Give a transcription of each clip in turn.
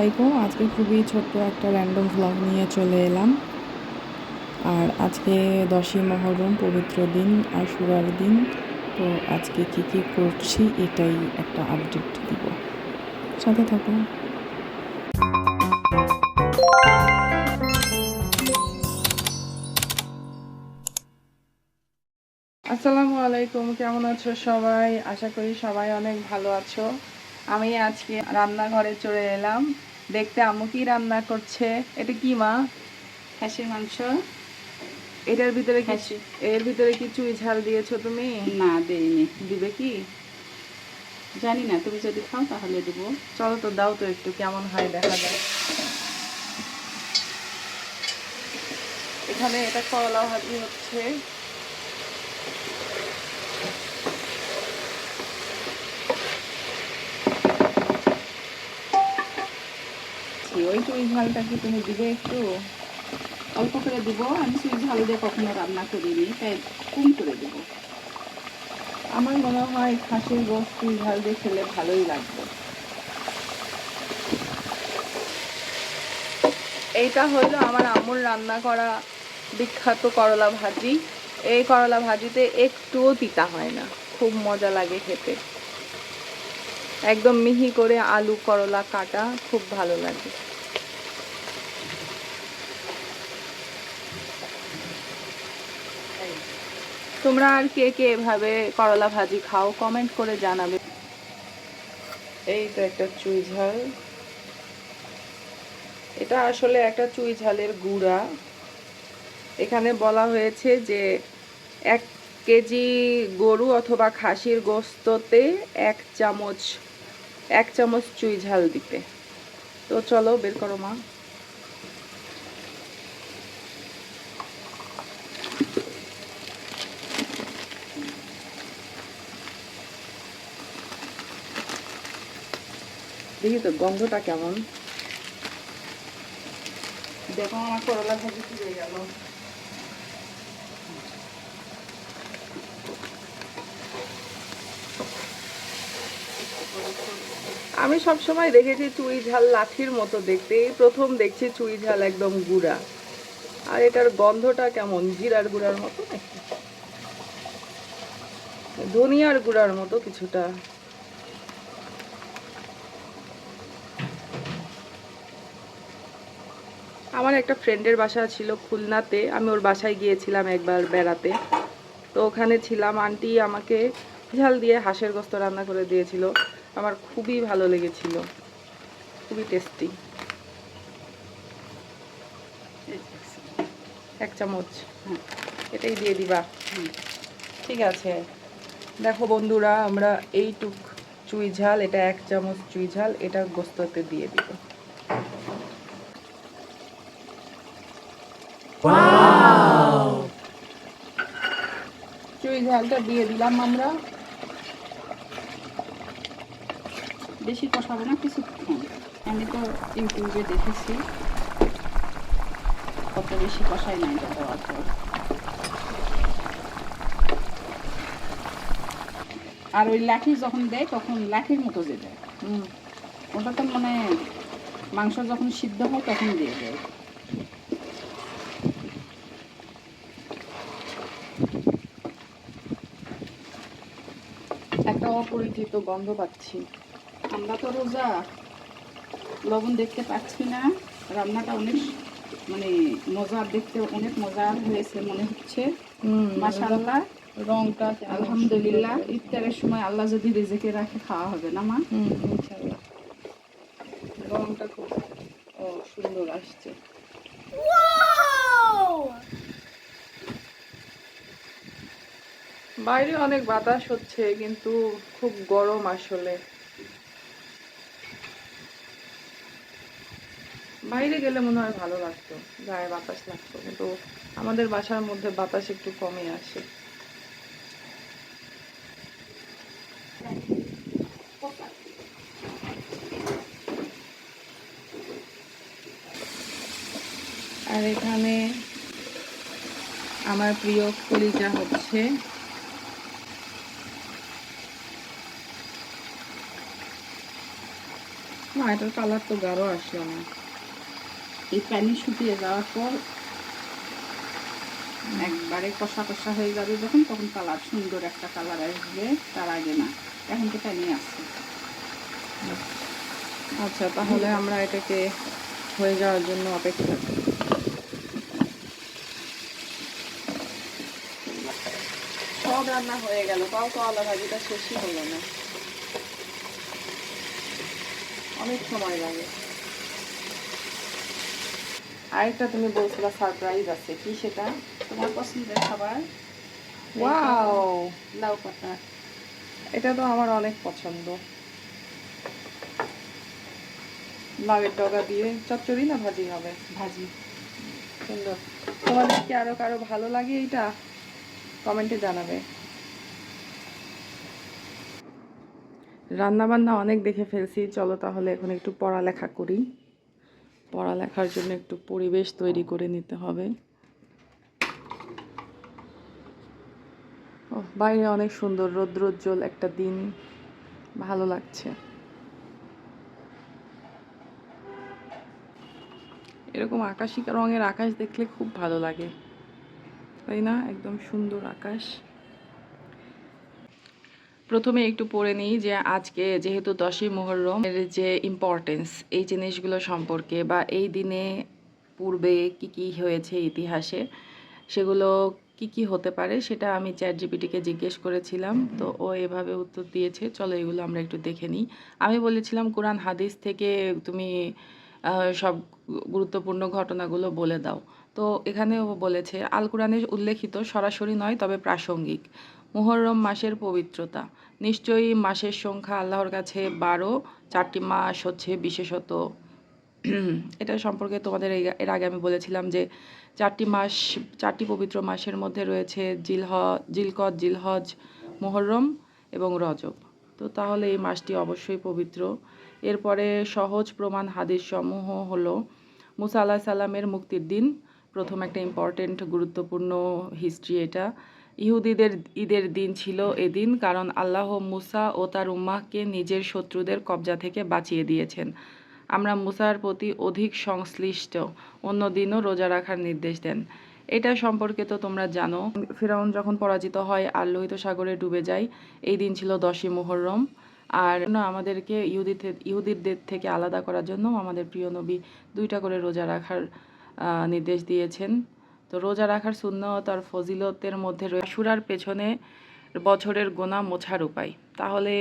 আলাইকুম। আজকে খুবই ছোট্ট একটা র্যান্ডম ভ্লগ নিয়ে চলে এলাম। আর আজকে দশই মহরম, পবিত্র দিন আশুরার দিন। তো আজকে কী কী করছি এটাই একটা আপডেট দিব। সাথে থাকুন। আসসালামু আলাইকুম, কেমন আছো সবাই? আশা করি সবাই অনেক ভালো আছো। আমি আজকে রান্নাঘরে চলে এলাম। দেখতে আম্মু কি রান্না করছে? এটা কি মা? খাসির মাংস। এটার ভিতরে খাসি। এর ভিতরে কি চুই ঝাল দিয়েছ তুমি? না দেইনি। দিবে কি? জানি না তুমি যদি খাও তাহলে দেবো। চলো তো দাও তো একটু কেমন হয় দেখা যায় এখানে এটা করলা ভাজি হচ্ছে। চুই ঝালটা কি তুমি দিবে একটু? অল্প করে দেবো। আমি সুই ঝাল দিয়ে কখনো রান্না করিনি, তাই কম করে দেবো। আমার মনে হয় খাসির গোস চুই ঝাল দিয়ে খেলে ভালোই লাগবে। এইটা হইল আমার আম্মুর রান্না করা বিখ্যাত করলা ভাজি। এই করলা ভাজিতে একটুও তিতা হয় না, খুব মজা লাগে খেতে। একদম মিহি করে আলু করলা কাটা খুব ভালো লাগে। তোমরা আর কে কে এভাবে করলা ভাজি খাও কমেন্ট করে জানাবে। এই তো একটা চুই ঝাল। এটা আসলে একটা চুই ঝালের গুঁড়া। এখানে বলা হয়েছে যে এক কেজি গরু অথবা খাসির গোস্ততে এক চামচ এক চামচ চুই ঝাল দিতে। তো চলো, বের করো মা। দেখি তো গন্ধটা কেমন? দেখো আমার করলা ভাজি কি হয়ে গেল। আমি সব সময় দেখেছি চুই ঝাল লাঠির মতো দেখতে। এই প্রথম দেখছি চুই ঝাল একদম গুঁড়া। আর এটার গন্ধটা কেমন? জিরার গুঁড়ার মতো নাকি? ধনিয়ার গুঁড়ার মতো কিছুটা। আমার একটা ফ্রেন্ডের বাসা ছিল খুলনাতে। আমি ওর বাসায় গিয়েছিলাম একবার বেড়াতে। তো ওখানে ছিলাম। আন্টি আমাকে ঝাল দিয়ে হাঁসের গোস্ত রান্না করে দিয়েছিল। আমার খুবই ভালো লেগেছিল। খুবই টেস্টি এক চামচ। এটাই দিয়ে দিবা। ঠিক আছে। দেখো বন্ধুরা, আমরা এইটুক চুই ঝাল, এটা এক চামচ চুই ঝাল, এটা গোস্ততে দিয়ে দিব। চুই ঝালটা দিয়ে দিলাম আমরা? বেশি কষাবো না কিছুক্ষণ আমি তো ইউটিউবে দেখেছি। কত বেশি কষাই নাই এটা দেওয়ার পর। আর ওই লাঠি যখন দেয়, তখন লাঠির মতো যে দেয়। ওটা তো মানে মাংস যখন সিদ্ধ হয়, তখন দিয়ে দেয় একটা অপরিচিত গন্ধ পাচ্ছি। আমরা তো রোজা। লবণ দেখতে পাচ্ছি না। রান্নাটা অনেক মানে মজার দেখতে অনেক মজার হয়েছে মনে হচ্ছে। মাশাআল্লাহ। রংটা আলহামদুলিল্লাহ। ইফতারের সময় আল্লাহ যদি রেজেকে রাখে খাওয়া হবে না মা? হুম ইনশাআল্লাহ। রংটা খুব ও সুন্দর আসছে। বাইরে অনেক বাতাস হচ্ছে, কিন্তু খুব গরম আসলে। বাইরে গেলে মনে হয় ভালো লাগতো, গায়ে বাতাস লাগতো, কিন্তু আমাদের বাসার মধ্যে বাতাস একটু কমে আসে। আর এখানে আমার প্রিয় কলিজা হচ্ছে। না এটার কালার তো গাঢ় আসলো না। এই পানি শুকিয়ে যাওয়ার পর একবারে কষা কষা হয়ে যাবে যখন, তখন কালার, সুন্দর একটা কালার আসবে তার আগে না। এখন তো পানি আসছে আচ্ছা তাহলে আমরা এটাকে হয়ে যাওয়ার জন্য অপেক্ষা করি। সব রান্না হয়ে গেল। তো আলা ভাজিটা শেষই হলো না। অনেক সময় লাগে। আরেকটা তুমি বলছিলে সারপ্রাইজ আছে। কি সেটা? তোমার পছন্দের খাবার? ওয়াও লাউ পাতা। এটা তো আমার অনেক পছন্দ। লাউয়ের ডগা দিয়ে চচ্চড়ি না ভাজি হবে? ভাজি। সুন্দর। তোমাদের কি আরও কারও ভালো লাগে এইটা? কমেন্টে জানাবে। রান্না বান্না অনেক দেখে ফেলছি। চলো তাহলে এখন একটু পড়ালেখা করি। পড়ালেখার জন্য একটু পরিবেশ তৈরি করে নিতে হবে। ও বাইরে অনেক সুন্দর রৌদ্রোজ্জ্বল একটা দিন। ভালো লাগছে। এরকম আকাশি রঙের আকাশ দেখলে খুব ভালো লাগে। তাই না? একদম সুন্দর আকাশ। প্রথমে একটু পড়ে নিই যে আজকে যেহেতু দশই মুহররম এর যে ইম্পর্টেন্স এই জিনিসগুলো সম্পর্কে বা এই দিনে পূর্বে কি কি হয়েছে ইতিহাসে সেগুলো কি কি হতে পারে সেটা আমি চ্যাট জিপিটিকে জিজ্ঞেস করেছিলাম। তো ও এভাবে উত্তর দিয়েছে চলো এগুলো আমরা একটু দেখে নিই। আমি বলেছিলাম কোরআন হাদিস থেকে তুমি সব গুরুত্বপূর্ণ ঘটনাগুলো বলে দাও। তো এখানেও বলেছে আল কোরআনে উল্লেখিত সরাসরি নয় তবে প্রাসঙ্গিক। মুহররম মাসের পবিত্রতা। নিশ্চয়ই মাসের সংখ্যা আল্লাহর কাছে বারো, চারটি মাস হচ্ছে বিশেষত। এটা সম্পর্কে তোমাদের এর আগে আমি বলেছিলাম যে চারটি মাস, চারটি পবিত্র মাসের মধ্যে রয়েছে জিলহ জিলকদ, জিলহজ, মুহররম এবং রজব। তো তাহলে এই মাসটি অবশ্যই পবিত্র। এরপরে সহজ প্রমাণ হাদিস সমূহ হলো মুসা আল্লাহ সাল্লামের মুক্তির দিন। প্রথম একটা ইম্পর্টেন্ট গুরুত্বপূর্ণ হিস্ট্রি এটা। ইহুদিদের ঈদের দিন ছিল এদিন কারণ আল্লাহ মুসা ও তার উম্মাহকে নিজের শত্রুদের কবজা থেকে বাঁচিয়ে দিয়েছেন। আমরা মুসার প্রতি অধিক সংশ্লিষ্ট, অন্য দিনও রোজা রাখার নির্দেশ দেন। এটা সম্পর্কে তো তোমরা জানো। ফেরাউন যখন পরাজিত হয়, আর লোহিত সাগরে ডুবে যায়, এই দিন ছিল দশই মোহরম আর আমাদেরকে ইহুদিদের ইহুদিদের থেকে আলাদা করার জন্য আমাদের প্রিয় নবী দুইটা করে রোজা রাখার নির্দেশ দিয়েছেন। তো রোজা রাখার সুন্নত আর ফজিলতের মধ্যে সুরার পেছনে বছরের গোনা মোছার উপায়। তাহলে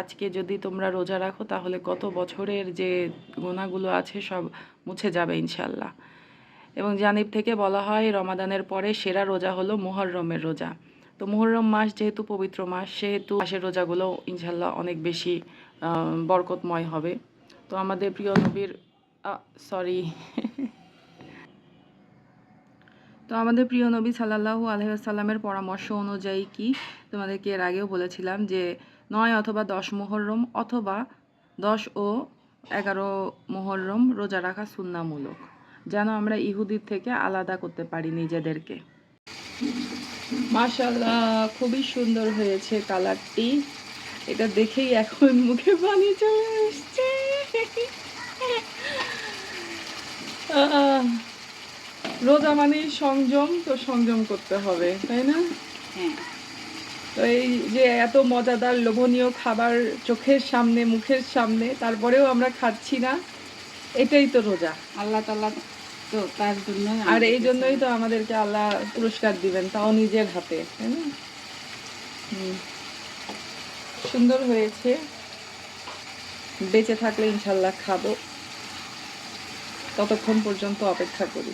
আজকে যদি তোমরা রোজা রাখো, তাহলে গত বছরের যে গোনাগুলো আছে সব মুছে যাবে ইনশাল্লাহ এবং জানিব থেকে বলা হয়, রমাদানের পরে সেরা রোজা হলো মুহররমের রোজা। তো মুহররম মাস যেহেতু পবিত্র মাস, সেহেতু মাসের রোজাগুলো ইনশাল্লাহ অনেক বেশি বরকতময় হবে। তো আমাদের প্রিয় নবীর সরি তো আমাদের প্রিয় নবী সাল্লাল্লাহু আলহামের পরামর্শ অনুযায়ী কি? তোমাদেরকে এর আগেও বলেছিলাম যে নয় অথবা দশ মুহররম অথবা দশ ও এগারো মুহররম রোজা রাখা সুন্নামূলক, যেন আমরা ইহুদির থেকে আলাদা করতে পারি নিজেদেরকে। মাশাল্লাহ খুবই সুন্দর হয়েছে কালারটি। এটা দেখেই এখন মুখে পানি চলে আসছে। রোজা মানেই সংযম তো সংযম করতে হবে তাই না? হ্যাঁ। তো এই যে এত মজাদার লোভনীয় খাবার চোখের সামনে মুখের সামনে তারপরেও আমরা খাচ্ছি না এটাই তো রোজা। আল্লাহ তাল্লাহ তো তার জন্য আর এই জন্যই তো আমাদেরকে আল্লাহ পুরস্কার দিবেন তাও নিজের হাতে তাই না। সুন্দর হয়েছে। বেঁচে থাকলে ইনশাল্লাহ খাব। ততক্ষণ পর্যন্ত অপেক্ষা করি।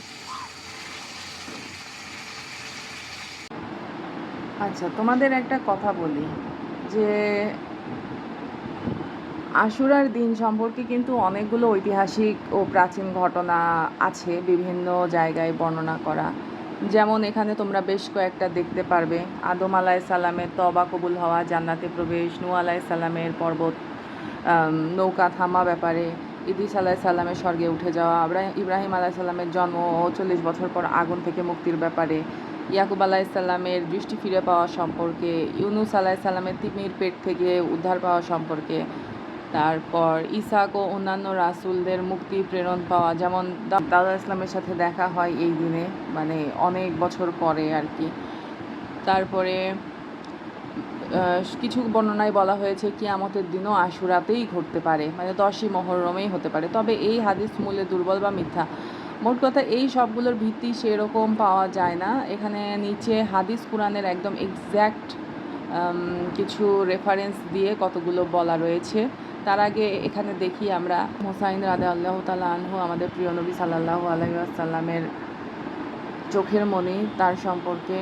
আচ্ছা তোমাদের একটা কথা বলি যে আশুরার দিন সম্পর্কে কিন্তু অনেকগুলো ঐতিহাসিক ও প্রাচীন ঘটনা আছে, বিভিন্ন জায়গায় বর্ণনা করা। যেমন এখানে তোমরা বেশ কয়েকটা দেখতে পারবে। আদম আলাহ সাল্লামের তবা কবুল হওয়া, জান্নাতে প্রবেশ নু আলাহ সাল্লামের পর্বত নৌকা থামা ব্যাপারে ইদিস আলাহ সাল্লামের স্বর্গে উঠে যাওয়া ইব্রাহিম আলাহ সাল্লামের জন্ম চল্লিশ বছর পর আগুন থেকে মুক্তির ব্যাপারে ইয়াকুব আলাহ সাল্লামের দৃষ্টি ফিরে পাওয়া সম্পর্কে, ইউনুস আলাহ সাল্লামের তিমির পেট থেকে উদ্ধার পাওয়া সম্পর্কে, তারপর ইসাক ও অন্যান্য রাসূলদের মুক্তি, প্রেরণ পাওয়া, যেমন দাদা ইসলামের সাথে দেখা হয় এই দিনে মানে অনেক বছর পরে আর কি। তারপরে কিছু বর্ণনায় বলা হয়েছে, কিয়ামতের দিনও আশুরাতেই ঘটতে পারে মানে দশই মহরমেই হতে পারে। তবে এই হাদিস মূল্যে দুর্বল বা মিথ্যা? মোট কথা এই সবগুলোর ভিত্তি সেরকম পাওয়া যায় না। এখানে নিচে হাদিস কোরআনের একদম এক্স্যাক্ট কিছু রেফারেন্স দিয়ে কতগুলো বলা রয়েছে। তার আগে এখানে দেখি আমরা হোসাইন রাদে আল্লাহ তালা আনহু, আমাদের প্রিয় নবী সাল্লাহ আলহামের চোখের মণি তার সম্পর্কে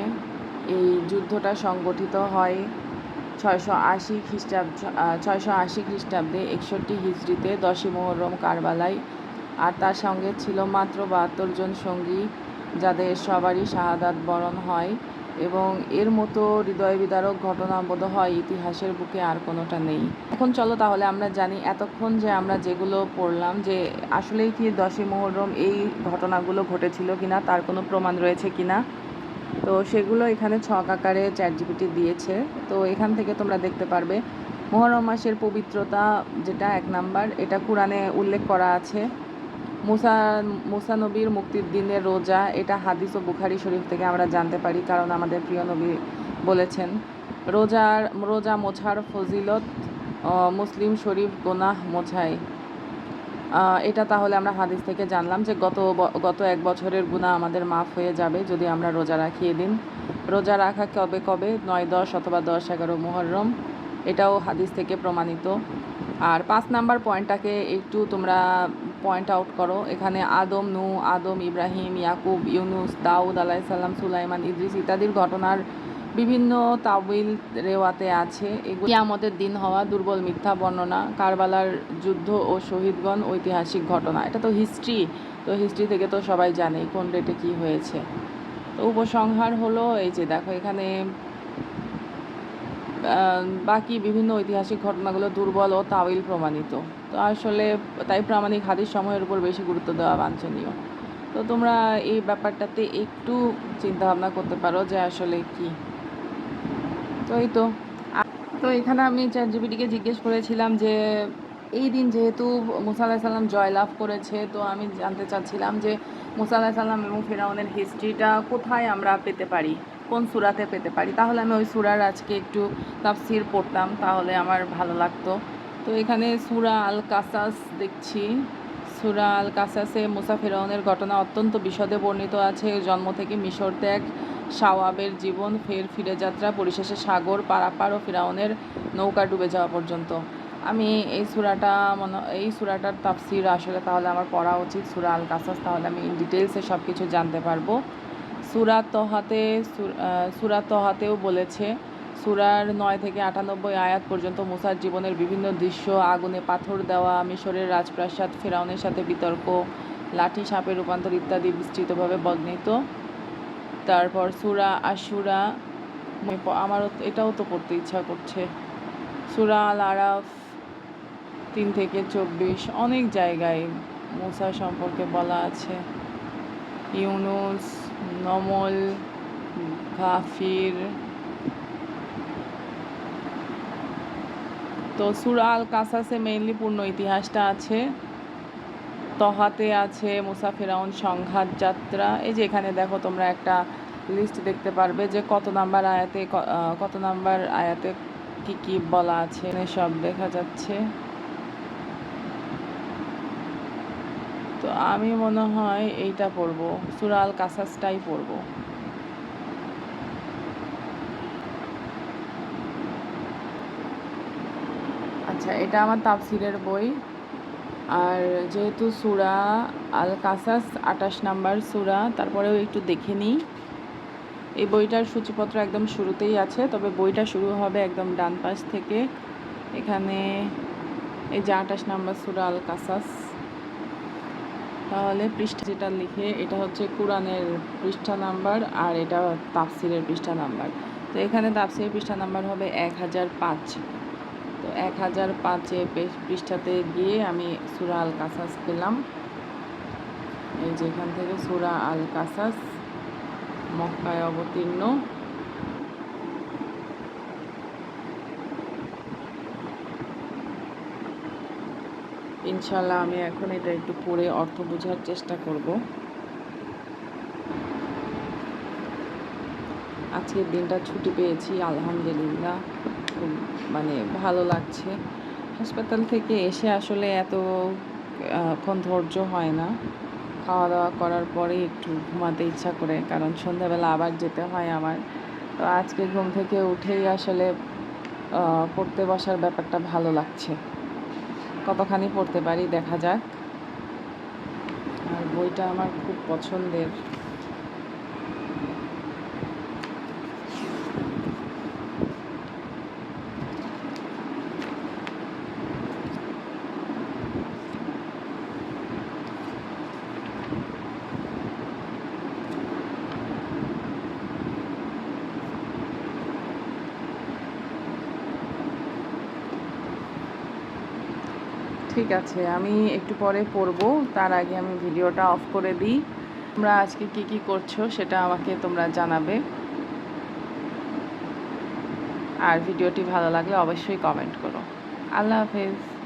এই যুদ্ধটা সংগঠিত হয় ছয়শো আশি খ্রিস্টাব্দ ছয়শো আশি খ্রিস্টাব্দে, একষট্টি হিজড়িতে দশই মোহরম কারবালায়। আর তার সঙ্গে ছিল মাত্র বাহাত্তর জন সঙ্গী, যাদের সবারই শাহাদাত বরণ হয় এবং এর মতো হৃদয় বিদারক ঘটনা বোধ হয় ইতিহাসের বুকে আর কোনোটা নেই। এখন চলো তাহলে আমরা জানি এতক্ষণ যে আমরা যেগুলো পড়লাম যে আসলেই কি দশই মোহরম এই ঘটনাগুলো ঘটেছিল কিনা, তার কোনো প্রমাণ রয়েছে কিনা? তো সেগুলো এখানে ছক আকারে চ্যাট জিপিটি দিয়েছে। তো এখান থেকে তোমরা দেখতে পারবে, মোহরম মাসের পবিত্রতা যেটা এক নাম্বার, এটা কোরআনে উল্লেখ করা আছে। মুসা মুসা নবীর মুক্তির দিনের রোজা, এটা হাদিস ও বুখারি শরীফ থেকে আমরা জানতে পারি, কারণ আমাদের প্রিয় নবী বলেছেন, রোজার, রোজা মোছার ফজিলত মুসলিম শরীফ গোনাহ মোছায় এটা তাহলে আমরা হাদিস থেকে জানলাম যে গত গত এক বছরের গুণা আমাদের মাফ হয়ে যাবে যদি আমরা রোজা রাখি এদিন। রোজা রাখা কবে কবে? নয়, দশ অথবা দশ, এগারো মুহররম, এটাও হাদিস থেকে প্রমাণিত। আর পাঁচ নাম্বার পয়েন্টটাকে একটু তোমরা পয়েন্ট আউট করো। এখানে আদম নু আদম, ইব্রাহিম, ইয়াকুব, ইউনুস, দাউদ আলাইসাল্লাম সুলাইমান, ইদ্রিস ইত্যাদির ঘটনার বিভিন্ন তাবিল রেওয়াতে আছে। এগুলি আমাদের দিন হওয়া দুর্বল মিথ্যা বর্ণনা, কারবালার যুদ্ধ ও শহীদগণ ঐতিহাসিক ঘটনা। এটা তো হিস্ট্রি তো হিস্ট্রি থেকে তো সবাই জানে কোন ডেটে কী হয়েছে। তো উপসংহার হলো, এই যে দেখো এখানে বাকি বিভিন্ন ঐতিহাসিক ঘটনাগুলো দুর্বল ও তাবিল প্রমাণিত। তো আসলে তাই প্রামাণিক হাদিস সময়ের উপর বেশি গুরুত্ব দেওয়া বাঞ্ছনীয়। তো তোমরা এই ব্যাপারটাতে একটু চিন্তা ভাবনা করতে পারো যে আসলে কি। তো এই তো। তো এখানে আমি চ্যাট জিজ্ঞেস করেছিলাম যে, এই দিন যেহেতু মুসা আলাহ সাল্লাম জয়লাভ করেছে, তো আমি জানতে চাচ্ছিলাম যে মুসা আলাহ সাল্লাম এবং ফেরাউনের হিস্ট্রিটা কোথায় আমরা পেতে পারি? কোন সুরাতে পেতে পারি? তাহলে আমি ওই সুরার আজকে একটু তাফসির পড়তাম, তাহলে আমার ভালো লাগতো। তো এখানে সুরা আল কাসাস দেখছি। সুরা আল কাসাসে মুসা ফেরাউনের ঘটনা অত্যন্ত বিশদে বর্ণিত আছে। জন্ম থেকে মিশর ত্যাগ শাওয়াবের জীবন, ফের ফিরে যাত্রা, পরিশেষে সাগর, পারাপার ও ফিরাউনের নৌকা ডুবে যাওয়া পর্যন্ত। আমি এই সুরাটা মনে, এই সুরাটার তাফসির আসলে তাহলে আমার পড়া উচিত, সুরা আল কাসাস তাহলে আমি ইন ডিটেলসে সব কিছু জানতে পারব। সুরা তহাতে, সুরা তহাতেও বলেছে, সুরার নয় থেকে আটানব্বই আয়াত পর্যন্ত মুসার জীবনের বিভিন্ন দৃশ্য, আগুনে পাথর দেওয়া, মিশরের রাজপ্রাসাদ, ফেরাউনের সাথে বিতর্ক, লাঠি, সাপে রূপান্তর ইত্যাদি বিস্তৃতভাবে বর্ণিত। তারপর সুরা আশুরা, আমারও এটাও তো পড়তে ইচ্ছা করছে। সুরা আল আরাফ তিন থেকে চব্বিশ, অনেক জায়গায় মুসা সম্পর্কে বলা আছে। ইউনুস নমল, গাফির, তো সুরা আল কাসাসে মেইনলি পূর্ণ ইতিহাসটা আছে। তহাতে আছে মুসাফিরাউন সংঘাত যাত্রা। এই যে এখানে দেখো তোমরা একটা লিস্ট দেখতে পারবে যে কত নাম্বার আয়াতে কত নাম্বার আয়াতে কি কি বলা আছে। সব দেখা যাচ্ছে তো আমি মনে হয় এইটা পড়ব সুরা আল কাসাসটাই পড়ব। আচ্ছা এটা আমার তাফসিরের বই। আর যেহেতু সুরা আল কাসাস আটাশ নাম্বার সুরা, তারপরেও একটু দেখে নিই। এই বইটার সূচিপত্র একদম শুরুতেই আছে, তবে বইটা শুরু হবে একদম ডান পাশ থেকে। এখানে এই যে আটাশ নাম্বার সুরা আল কাসাস। তাহলে পৃষ্ঠা যেটা লিখে, এটা হচ্ছে কোরআনের পৃষ্ঠা নাম্বার আর এটা তাফসিরের পৃষ্ঠা নাম্বার। তো এখানে তাফসিরের পৃষ্ঠা নাম্বার হবে এক হাজার পাঁচ। তো এক হাজার পাঁচে পৃষ্ঠাতে গিয়ে আমি সুরা আল কাসাস পেলাম। এই যেখান থেকে সুরা আল কাসাস মক্কায় অবতীর্ণ। ইনশাল্লাহ আমি এখন এটা একটু পড়ে অর্থ বোঝার চেষ্টা করব। আজকের দিনটা ছুটি পেয়েছি, আলহামদুলিল্লাহ। খুব মানে ভালো লাগছে। হাসপাতাল থেকে এসে আসলে এত ক্ষণ ধৈর্য হয় না। খাওয়া দাওয়া করার পরে একটু ঘুমাতে ইচ্ছা করে, কারণ সন্ধ্যাবেলা আবার যেতে হয় আমার। তো আজকে ঘুম থেকে উঠেই আসলে পড়তে বসার ব্যাপারটা ভালো লাগছে। কতখানি পড়তে পারি দেখা যাক। আর বইটা আমার খুব পছন্দের। ঠিক আছে, আমি একটু পরে পড়ব, তার আগে আমি ভিডিওটা অফ করে দিই। তোমরা আজকে কি কি করছ সেটা আমাকে তোমরা জানাবে। আর ভিডিওটি ভালো লাগলে অবশ্যই কমেন্ট করো। আল্লাহ হাফেজ।